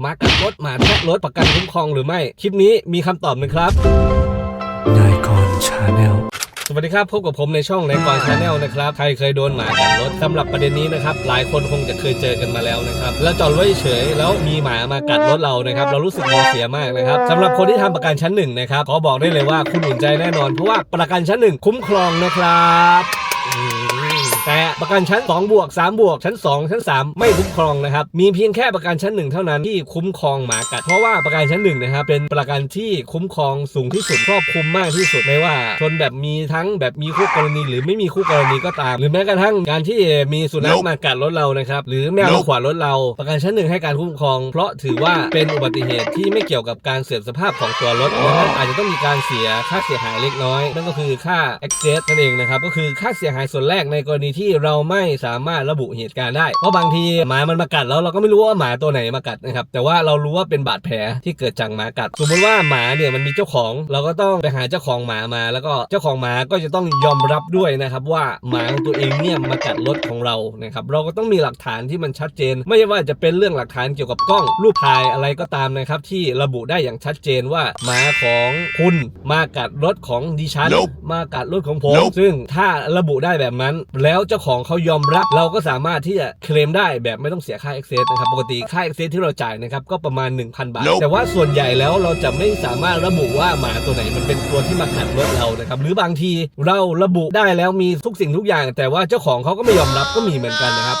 หมากัดรถหมาแทะรถประกันคุ้มครองหรือไม่ คลิปนี้มีคำตอบหนึ่งครับนายกรชาแนลสวัสดีครับ พบกับผมในช่องในกอนชาแนลนะครับ ใครเคยโดนหมากัดรถสำหรับประเด็นนี้นะครับ หลายคนคงจะเคยเจอกันมาแล้วนะครับแล้วจอดรถเฉยๆแล้วมีหมามากัดรถเรานะครับ เรารู้สึกโมเสียมากนะครับสำหรับคนที่ทำประกันชั้นหนึ่งนะครับขอบอกได้เลยว่าคุณอุ่นใจแน่นอนเพราะว่าประกันชั้นหนึ่งคุ้มครองนะครับอืมแต่ ประกันชั้น 2 บวก 3 บวก ชั้น 2 ชั้น 3 ไม่คุ้มครองนะครับ มีเพียงแค่ประกันชั้นหนึ่งเท่านั้นที่คุ้มครองหมากัด เพราะว่าประกันชั้นหนึ่งนะครับเป็นประกันที่คุ้มครองสูงที่สุดครอบคลุมมากที่สุดไม่ว่า ชนแบบมีทั้งแบบมีคู่กรณี หรือไม่มีคู่กรณีก็ตาม หรือแม้กระทั่งการที่มีสุนัขมากัดรถเรานะครับหรือแมวมาขวางรถเราประกันชั้นหนึ่งให้การคุ้มครอง เพราะถือว่าเป็นอุบัติเหตุที่ไม่เกี่ยวกับการเสื่อมสภาพของตัวรถดังนั้นอาจจะต้องมีการเสียค่าเสียหายเล็กน้อย นั่นก็คือค่า excess นั่นเองนะครับก็คือค่าเสียหายส่วนแรกในกรณีที่เราไม่สามารถระบุเหตุการณ์ได้ เพราะบางทีหมามันมากัดแล้วเราก็ไม่รู้ว่าหมาตัวไหนมากัดนะครับ แต่ว่าเรารู้ว่าเป็นบาดแผลที่เกิดจากหมากัด สมมติว่าหมาเนี่ยมันมีเจ้าของ เราก็ต้องไปหาเจ้าของหมามา แล้วก็เจ้าของหมาก็จะต้องยอมรับด้วยนะครับว่าหมาของตัวเองเนี่ยมากัดรถของเรานะครับเราก็ต้องมีหลักฐานที่มันชัดเจน ไม่ว่าจะเป็นเรื่องหลักฐานเกี่ยวกับกล้องรูปถ่ายอะไรก็ตามนะครับ ที่ระบุได้อย่างชัดเจนว่าหมาของคุณมากัดรถของดิฉัน Nope มากัดรถของผม Nope ซึ่งถ้าระบุได้แบบนั้น แล้วเจ้าของเขายอมรับ เราก็สามารถที่จะเคลมได้แบบไม่ต้องเสียค่า excess นะครับปกติค่า excess ที่เราจ่ายนะครับก็ประมาณ 1,000 บาท Nope แต่ว่าส่วนใหญ่แล้วเราจะไม่สามารถระบุว่าหมาตัวไหนมันเป็นตัวที่มากัดรถเรานะครับหรือบางทีเราระบุได้แล้วมีทุกสิ่งทุกอย่าง แต่ว่าเจ้าของเขาก็ไม่ยอมรับก็มีเหมือนกันนะครับ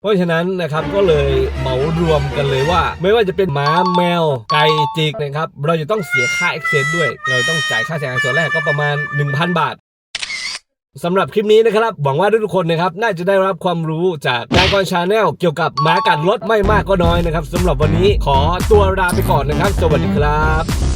เพราะฉะนั้นนะครับก็เลยเหมารวมกันเลยว่า ไม่ว่าจะเป็นหมาแมวไก่จิกนะครับเราจะต้องเสียค่า excess ด้วย เราต้องจ่ายค่าเสียหายส่วนแรกก็ประมาณ 1,000 บาท สำหรับคลิปนี้นะครับ หวังว่าทุกคนนะครับน่าจะได้รับความรู้จากนายกรชาแนลเกี่ยวกับหมากัดรถไม่มากก็น้อยนะครับสำหรับวันนี้ขอตัวลาไปก่อนนะครับ สวัสดีครับ